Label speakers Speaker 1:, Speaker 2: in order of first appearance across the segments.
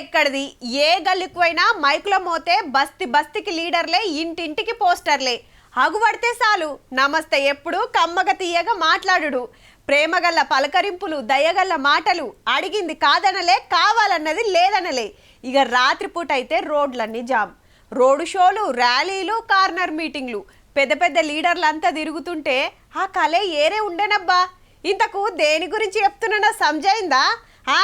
Speaker 1: ఎక్కడిది? ఏ గల్లికి పోయినా మైకులో మోతే బస్తి బస్తికి లీడర్లే ఇంటింటికి పోస్టర్లే. అగుపడితే చాలు. నమస్తే ఎప్పుడు కమ్మగ తీయగా మాట్లాడుడు. ప్రేమగల్ల పలకరింపులు దయగల్ల మాటలు. అడిగింది కాదనలే కావాలన్నది లేదనలే. ఇక రాత్రిపూట అయితే రోడ్లన్నీ జామ్. రోడ్డు షోలు ర్యాలీలు కార్నర్ మీటింగ్లు. పెద్ద పెద్ద లీడర్లంతా తిరుగుతుంటే ఆ కలే ఏరే ఉండేనబ్బా. ఇంతకు దేని గురించి చెప్తున్నా సంజయిందా? ఆ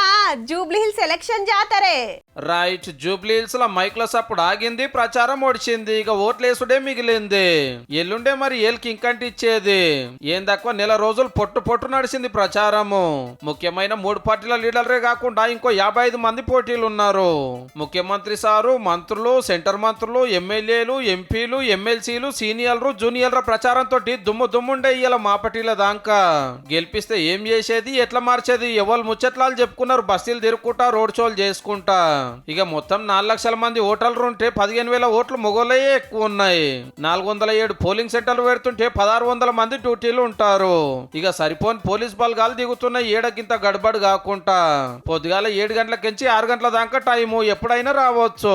Speaker 1: జూబ్లీ హిల్స్ ఎలక్షన్ జాతరే
Speaker 2: రైట్ జూబ్లీహిల్స్లో మైక్లో సప్పుడు ఆగింది ప్రచారం ఒడిచింది ఇక ఓట్లేసుడే మిగిలింది. ఎల్లుండే మరి ఏల్కి ఇంకంటి ఇచ్చేది ఏం తక్కువ నెల రోజులు పొట్టు పొట్టు నడిచింది ప్రచారము. ముఖ్యమైన మూడు పార్టీల లీడర్లే కాకుండా ఇంకో యాభై ఐదు మంది పోటీలు ఉన్నారు ముఖ్యమంత్రి సారు మంత్రులు సెంటర్ మంత్రులు ఎమ్మెల్యేలు ఎంపీలు ఎమ్మెల్సీలు సీనియర్లు జూనియర్ల ప్రచారంతో దుమ్ము దుమ్ముండే ఇయ్యాల మా పార్టీల దాకా. గెలిపిస్తే ఏం చేసేది ఎట్లా మార్చేది ఎవరు ముచ్చట్లాలు చెప్పుకున్నారు బస్సులు తిరుక్కుంటా రోడ్ షోలు చేసుకుంటా. ఇక మొత్తం నాలుగు లక్షల మంది ఓటర్లు ఉంటే పదిహేను వేల ఓట్లు మొగోళ్ళే ఎక్కువ ఉన్నాయి. నాలుగు వందల ఏడు పోలింగ్ సెంటర్లు పెడుతుంటే పదహారు వందల మంది డ్యూటీలు ఉంటారు. ఇక సరిపోని పోలీస్ బలగాలు దిగుతున్నాయి ఏడకింత గడబడి కాకుండా పొద్దుగాల ఏడు గంటలకించి ఆరు గంటల దాకా టైము ఎప్పుడైనా రావచ్చు.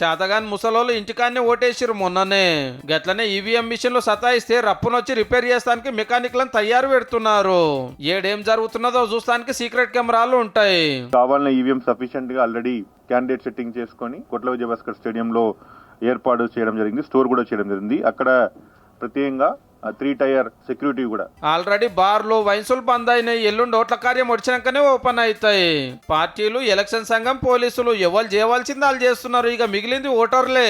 Speaker 2: శాతగాని ముసలోళ్ళు ఇంటికాన్నే ఓటేసిరు మొన్ననే. గట్లనే ఈవీఎం మిషన్లు సతాయిస్తే రప్పునొచ్చి రిపేర్ చేస్తానికి మెకానిక్లను తయారు పెడుతున్నారు. ఏడేం జరుగుతున్నదో చూస్తానికి సీక్రెట్ కెమెరాలు ఉంటాయి.
Speaker 3: కావాలన్న ఈవీఎం సఫిషియెంట్గా ఆల్రెడీ క్యాండిడేట్ సెట్టింగ్ చేసుకొని కొట్ల విజయభాస్కర్ స్టేడియంలో ఏర్పాటు చేయడం జరిగింది స్టోర్ కూడా చేయడం జరిగింది. అక్కడ ప్రత్యేకంగా త్రీ టైర్ సెక్యూరిటీ కూడా.
Speaker 2: ఆల్రెడీ బార్లు వైన్సులు బంద్ అయినాయి ఎల్లుండి ఓట్ల కార్యం వచ్చినాకనే ఓపెన్ అవుతాయి పార్టీలు ఎలక్షన్ సంఘం పోలీసులు ఎవరు చేయవలసింది వాళ్ళు చేస్తున్నారు. ఇక మిగిలింది ఓటర్లే.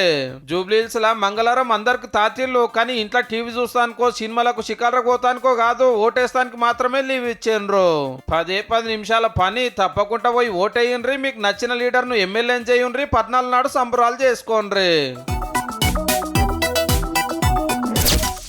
Speaker 2: జూబ్లీహిల్స్ లా మంగళవారం అందరికి తాతీళ్ళు కానీ ఇంట్లో టీవీ చూస్తానికో సినిమాలకు షికారకు పోతానికో కాదు ఓటేస్తానికి మాత్రమే లీవ్ ఇచ్చిండ్రు. పదే పది నిమిషాల పని తప్పకుండా పోయి ఓటేయండ్రి. మీకు నచ్చిన లీడర్ను ఎమ్మెల్యేని చేయండ్రి. పద్నాలుగు నాడు సంబరాలు చేసుకోండ్రి.